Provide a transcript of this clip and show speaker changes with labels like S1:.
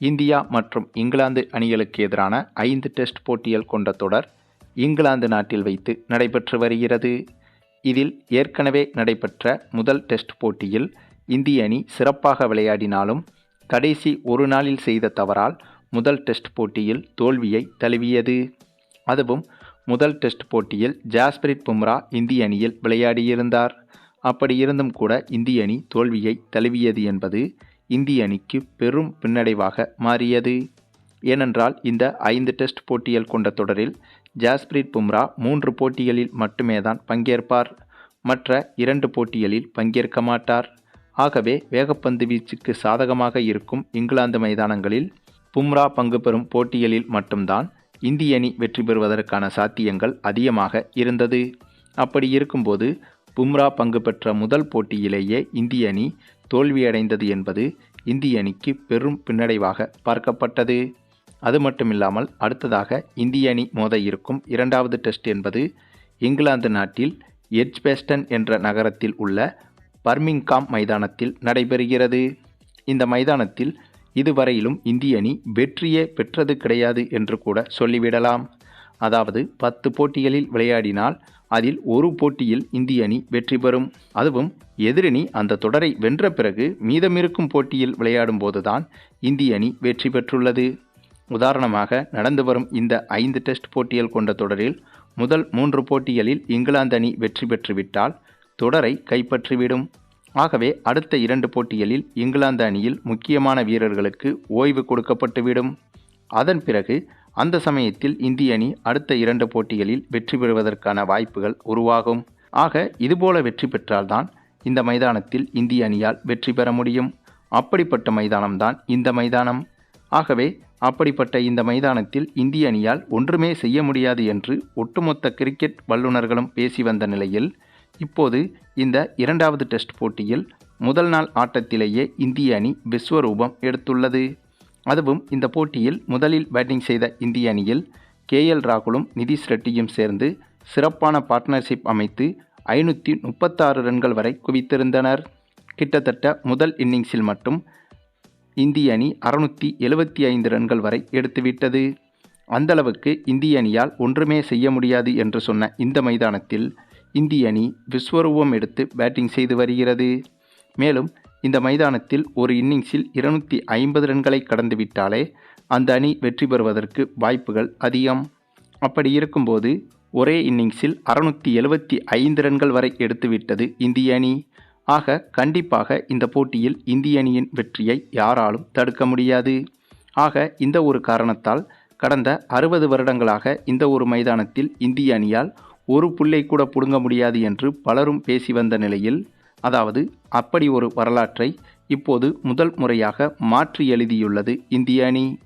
S1: India மற்றும் இங்கிலாந்து அணிகளுக்கு எதிரான ஐந்து டெஸ்ட் போட்டிகள் கொண்ட தொடர் இங்கிலாந்து நாட்டில் வைத்து நடைபெற்று வருகிறது. இதில் ஏற்கனவே நடைபெற்ற முதல் டெஸ்ட் போட்டியில் இந்திய அணி சிறப்பாக விளையாடினாலும் கடைசி ஒரு நாளில் செய்த தவறால் முதல் டெஸ்ட் போட்டியில் தோல்வியை தழுவியது. அதுவும் முதல் டெஸ்ட் போட்டியில் ஜாஸ்பிரிட் பும்ரா இந்திய அணியில் விளையாடியிருந்தார். அப்படி இருந்தும் கூட இந்திய அணி தோல்வியை தழுவியது என்பது இந்திய அணிக்கு பெரும் பின்னடைவாக மாறியது. ஏனென்றால் இந்த ஐந்து டெஸ்ட் போட்டிகள் கொண்ட தொடரில் ஜாஸ்பிரீத் பும்ரா மூன்று போட்டிகளில் மட்டுமே தான் பங்கேற்பார். மற்ற இரண்டு போட்டிகளில் பங்கேற்க மாட்டார். ஆகவே வேகப்பந்து வீச்சுக்கு சாதகமாக இருக்கும் இங்கிலாந்து மைதானங்களில் பும்ரா பங்கு பெறும் போட்டிகளில் மட்டும்தான் இந்திய அணி வெற்றி பெறுவதற்கான சாத்தியங்கள் அதிகமாக இருந்தது. அப்படி இருக்கும்போது பும்ரா பங்கு பெற்ற முதல் போட்டியிலேயே இந்திய அணி தோல்வியடைந்தது என்பது இந்திய அணிக்கு பெரும் பின்னடைவாக பார்க்கப்பட்டது. அது மட்டுமில்லாமல் அடுத்ததாக இந்திய அணி மோத இருக்கும் இரண்டாவது டெஸ்ட் என்பது இங்கிலாந்து நாட்டில் எட்ஜ்பெஸ்டன் என்ற நகரத்தில் உள்ள பர்மிங்காம் மைதானத்தில் நடைபெறுகிறது. இந்த மைதானத்தில் இதுவரையிலும் இந்திய அணி வெற்றியே பெற்றது கிடையாது என்று கூட சொல்லிவிடலாம். அதாவது பத்து போட்டிகளில் விளையாடினால் அதில் ஒரு போட்டியில் இந்திய அணி வெற்றி பெறும். அதுவும் எதிரணி அந்த தொடரை வென்ற பிறகு மீதமிருக்கும் போட்டியில் விளையாடும் போதுதான் இந்திய அணி வெற்றி பெற்றுள்ளது. உதாரணமாக நடந்து வரும் இந்த ஐந்து டெஸ்ட் போட்டிகள் கொண்ட தொடரில் முதல் மூன்று போட்டிகளில் இங்கிலாந்து அணி வெற்றி பெற்றுவிட்டால் தொடரை கைப்பற்றிவிடும். ஆகவே அடுத்த இரண்டு போட்டிகளில் இங்கிலாந்து அணியில் முக்கியமான வீரர்களுக்கு ஓய்வு கொடுக்கப்பட்டுவிடும். அதன் பிறகு அந்த சமயத்தில் இந்திய அணி அடுத்த இரண்டு போட்டிகளில் வெற்றி பெறுவதற்கான வாய்ப்புகள் உருவாகும். ஆக இதுபோல வெற்றி பெற்றால்தான் இந்த மைதானத்தில் இந்திய அணியால் வெற்றி பெற முடியும். அப்படிப்பட்ட மைதானம்தான் இந்த மைதானம். ஆகவே அப்படிப்பட்ட இந்த மைதானத்தில் இந்திய அணியால் ஒன்றுமே செய்ய முடியாது என்று ஒட்டுமொத்த கிரிக்கெட் வல்லுநர்களும் பேசி வந்த நிலையில் இப்போது இந்த இரண்டாவது டெஸ்ட் போட்டியில் முதல் நாள் ஆட்டத்திலேயே இந்திய அணி விஸ்வரூபம் எடுத்துள்ளது. அதுவும் இந்த போட்டியில் முதலில் பேட்டிங் செய்த இந்திய அணியில் கே எல் ராகுலும் நிதிஷ் ரெட்டியும் சேர்ந்து சிறப்பான பார்ட்னர்ஷிப் அமைத்து ஐநூற்றி முப்பத்தாறு ரன்கள் வரை குவித்திருந்தனர். கிட்டத்தட்ட முதல் இன்னிங்ஸில் மட்டும் இந்திய அணி அறுநூற்றி எழுபத்தி ஐந்து ரன்கள் வரை எடுத்துவிட்டது. அந்தளவுக்கு இந்திய அணியால் ஒன்றுமே செய்ய முடியாது என்று சொன்ன இந்த மைதானத்தில் இந்திய அணி விஸ்வரூபம் எடுத்து பேட்டிங் செய்து வருகிறது. மேலும் இந்த மைதானத்தில் ஒரு இன்னிங்ஸில் இருநூற்றி ஐம்பது ரன்களை கடந்துவிட்டாலே அந்த அணி வெற்றி பெறுவதற்கு வாய்ப்புகள் அதிகம். அப்படி இருக்கும்போது ஒரே இன்னிங்ஸில் அறுநூற்றி எழுபத்தி ஐந்து ரன்கள் வரை எடுத்துவிட்டது இந்திய அணி. ஆக கண்டிப்பாக இந்த போட்டியில் இந்திய அணியின் வெற்றியை யாராலும் தடுக்க முடியாது. ஆக இந்த ஒரு காரணத்தால் கடந்த அறுபது வருடங்களாக இந்த ஒரு மைதானத்தில் இந்திய அணியால் ஒரு புள்ளை கூட புடுங்க முடியாது என்று பலரும் பேசி வந்த நிலையில் அதாவது அப்படி ஒரு வரலாற்றை இப்போது முதல் முறையாக மாற்றி எழுதியுள்ளது இந்திய அணி.